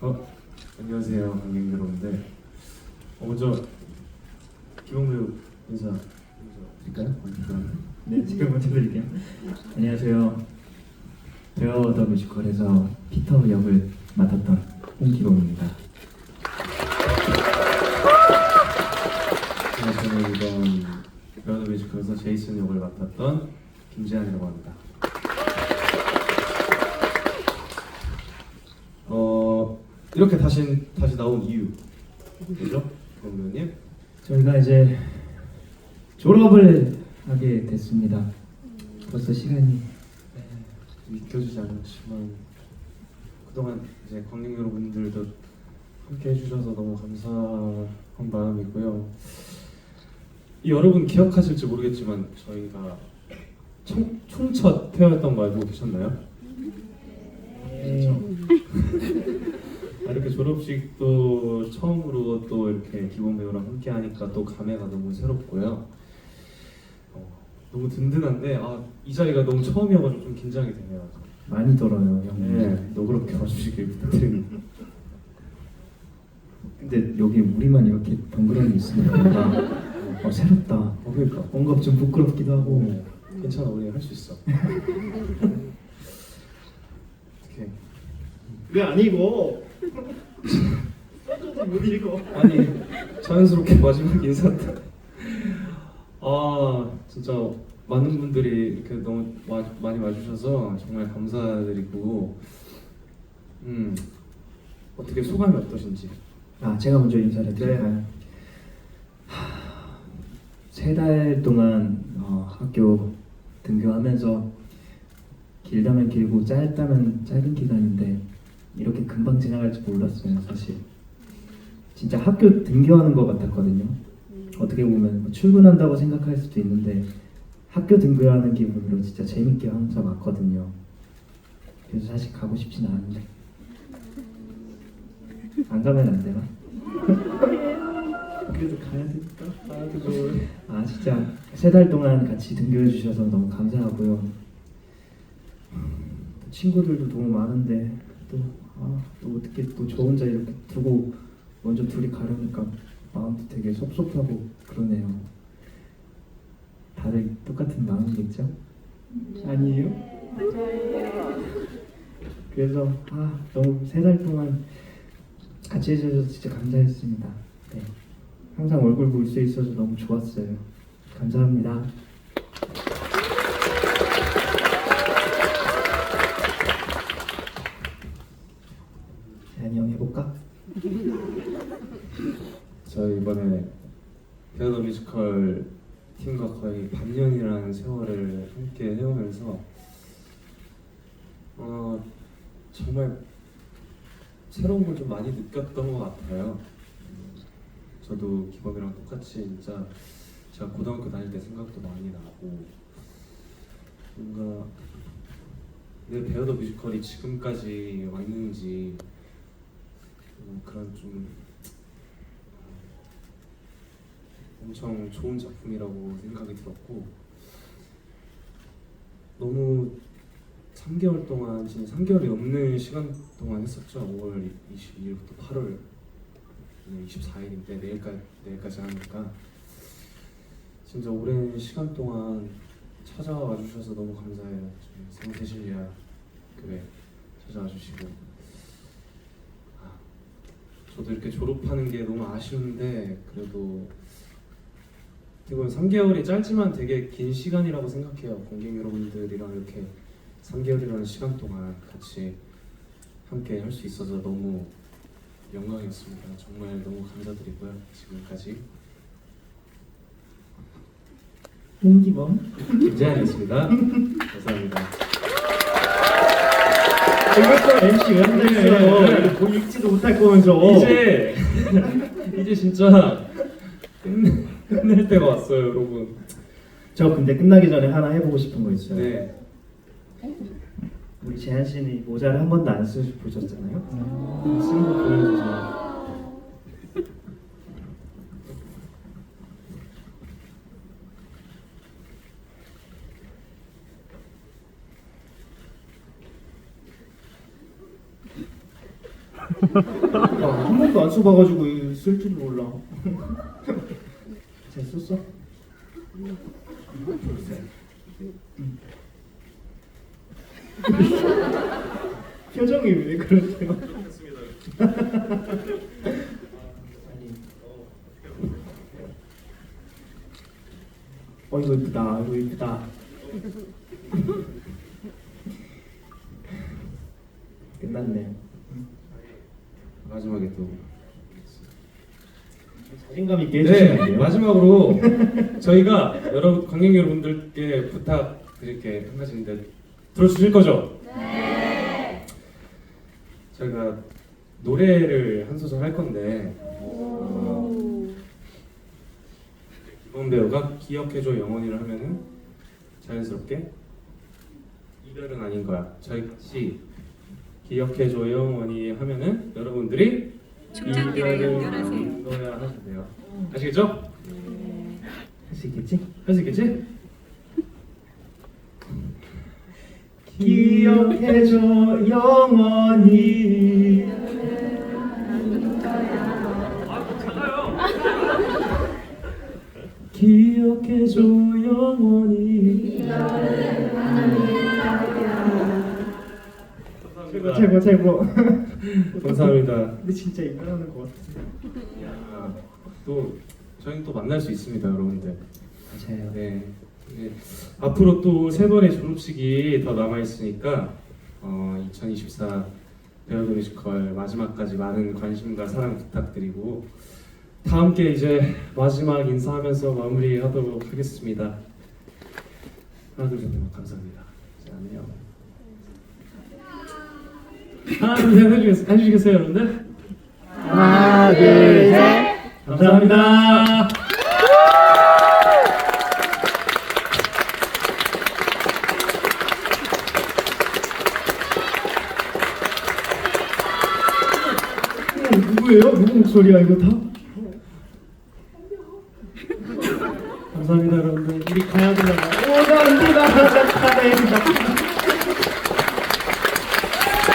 어, 안녕하세요, 관객 여러분들. 어, 먼저 김홍배우 인사 드릴까요? 네, 지금 먼저 드릴게요. 안녕하세요. 베어 더 뮤지컬에서 피터 역을 맡았던 홍기범입니다. 안녕하세요, 이번 베어 더 뮤지컬에서 제이슨 역을 맡았던 김지한이라고 합니다. 어, 이렇게 다시 다시 나온 이유 뭐죠, 김홍배우님? 저희가 이제 졸업을 하게 됐습니다. 벌써 시간이 믿겨지지 않았지만 그동안 이제 관객 여러분들도 함께 해주셔서 너무 감사한 마음이고요. 이 여러분 기억하실지 모르겠지만 저희가 총, 총첫 회였던 거 알고 계셨나요? 그렇죠. 아, 이렇게 졸업식도 처음으로 또 이렇게 기본 배우랑 함께 하니까 또 감회가 너무 새롭고요. 어, 너무 든든한데 아, 이 자리가 너무 처음이어가지고 좀 긴장이 되네요. 많이 들어요, 형. 네, 너그럽게 와주시길 부탁드립니다. 근데 여기 우리만 이렇게 덩그러니 있으니까 뭔가 어, 새롭다. 어, 그러니까. 뭔가 좀 부끄럽기도 하고. 오, 괜찮아, 우리 할 수 있어. 어떻게? 왜 아니고 못 읽어 아니 자연스럽게 마지막 인사 때. 아 진짜 많은 분들이 이렇게 너무 와, 많이 와주셔서 정말 감사드리고 음 어떻게 소감이 어떠신지 아, 제가 먼저 인사를 드릴까요? 세달 동안 어, 학교 등교하면서 길다면 길고 짧다면 짧은 기간인데 이렇게 금방 지나갈 줄 몰랐어요, 사실. 진짜 학교 등교하는 것 같았거든요. 어떻게 보면 뭐 출근한다고 생각할 수도 있는데 학교 등교하는 기분으로 진짜 재밌게 항상 왔거든요. 그래서 사실 가고 싶진 않은데 안 가면 안 되나? 그래도 가야 되니까 아 그죠 아 진짜 세 달 동안 같이 등교해 주셔서 너무 감사하고요. 친구들도 너무 많은데 또, 아, 또 어떻게 또 저 혼자 이렇게 두고 먼저 둘이 가려니까 마음도 되게 섭섭하고 그러네요. 다들 똑같은 마음이겠죠? 아니에요? 그래서 아 너무 세 달 동안 같이 해주셔서 진짜 감사했습니다. 네. 항상 얼굴 볼 수 있어서 너무 좋았어요. 감사합니다. 저희 이번에 베어더 뮤지컬 팀과 거의 반년이라는 세월을 함께 해오면서 어, 정말 새로운 걸 좀 많이 느꼈던 것 같아요. 음, 저도 기범이랑 똑같이 진짜 제가 고등학교 다닐 때 생각도 많이 나고 뭔가 내 베어더 뮤지컬이 지금까지 왔는지 음, 그런 좀 엄청 좋은 작품이라고 생각이 들었고 너무 3개월 동안 지금 3개월이 넘는 시간 동안 했었죠. 5월 22일부터 8월 24일인데 내일까지 내일까지 하니까. 진짜 오랜 시간 동안 찾아와 주셔서 너무 감사해요. 저희 성세실리아 교회 찾아와 주시고. 아, 저도 이렇게 졸업하는 게 너무 아쉬운데 그래도 보면 3개월이 짧지만 되게 긴 시간이라고 생각해요. 관객 여러분들이랑 이렇게 3개월이라는 시간 동안 같이 함께 할 수 있어서 너무 영광이었습니다. 정말 너무 감사드리고요. 지금까지 홍기범 김재한이었습니다. 감사합니다. 이것도 MC 왜 안됐어 뭐 읽지도 못할 거면서 이제 이제 진짜 끝낼 때가 왔어요, 여러분. 저 근데 끝나기 전에 하나 해보고 싶은 거 있어요. 네. 우리 재한 씨는 이 모자를 한 번도 안 쓰시 보셨잖아요. 쓴거 보여주 한 번도 안 써봐가지고 쓸 줄 몰라. 잘 썼어? 표정이 왜 그러세요? 어 이거 이쁘다 이거 이쁘다 끝났네 마지막에 또 자신감 있게 해주시면 네, 돼요 마지막으로 저희가 여러분 관객 여러분들께 부탁드릴게 한 가지인데 들어주실 거죠? 네. 저희가 노래를 한 소절 할 건데 어, 이번 배우가 기억해줘 영원히를 하면은 자연스럽게 이별은 아닌 거야. 저희 같이 기억해줘 영원히 하면은 여러분들이 충전기를 연결하세요. 거야 하시면 돼요. 아시겠죠? 할 수 있겠지? 할 수 있겠지? 기억해줘 영원히 기억해줘 영원히 최고 최고 최고 감사합니다. 근데 진짜 이별하는 것 같아 야, 또 저희는 또 만날 수 있습니다, 여러분들. 맞아요 네. 이제 앞으로 또 세 번의 졸업식이 더 남아 있으니까 어, 2024 배우도 뮤지컬 마지막까지 많은 관심과 사랑 부탁드리고 다 함께 이제 마지막 인사하면서 마무리하도록 하겠습니다. 하나 둘셋 감사합니다. 자, 안녕. 하나 둘셋 해주시겠어요, 여러분들? 하나 둘셋 감사합니다. 누구예요? 누구 목소리야 이거 다? 감사합니다, 여러분들. 우리 가야 봐. 오다 언니다 가다